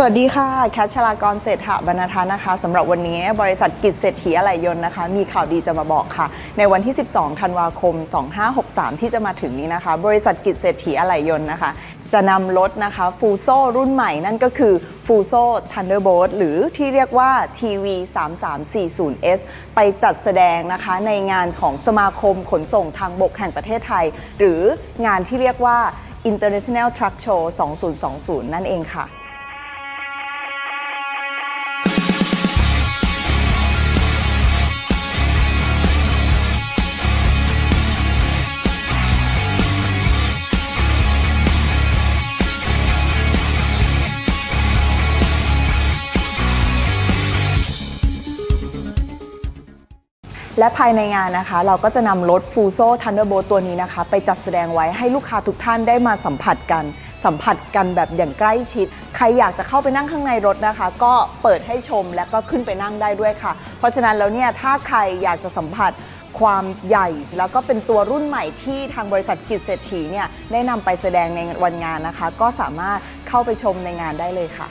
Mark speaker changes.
Speaker 1: สวัสดีค่ะ แคทชลากรเศรษฐบรรณทานนะคะสำหรับวันนี้บริษัทกิจเศรษฐีอะไหล่ยนต์นะคะ มีข่าวดีจะมาบอกค่ะ ในวันที่ 12 ธันวาคม 2563 ที่จะมาถึงนี้นะคะ บริษัทกิจเศรษฐีอะไหล่ยนต์นะคะ จะนำรถนะคะฟูโซรุ่นใหม่นั่นก็คือฟูโซ Thunderbolt หรือที่เรียกว่า TV 3340S ไปจัดแสดงนะคะ ในงานของสมาคมขนส่งทางบกแห่งประเทศไทย หรือ งานที่เรียกว่า International Truck Show 2020 นั่นเองค่ะ และภายในงานนะคะ เราก็จะนำรถฟูโซ Thunderbolt ตัวนี้นะคะ ไปจัดแสดงไว้ให้ลูกค้าทุกท่านได้มาสัมผัสกัน สัมผัสกันแบบอย่างใกล้ชิด ใครอยากจะเข้าไปนั่งข้างในรถนะคะ ก็เปิดให้ชมและก็ขึ้นไปนั่งได้ด้วยค่ะ เพราะฉะนั้นแล้วเนี่ยถ้าใครอยากจะสัมผัสความใหญ่แล้วก็เป็นตัวรุ่นใหม่ที่ทางบริษัทกิจเศรษฐีเนี่ยได้นำไปแสดงในวันงานนะคะ ก็สามารถเข้าไปชมในงานได้เลยค่ะ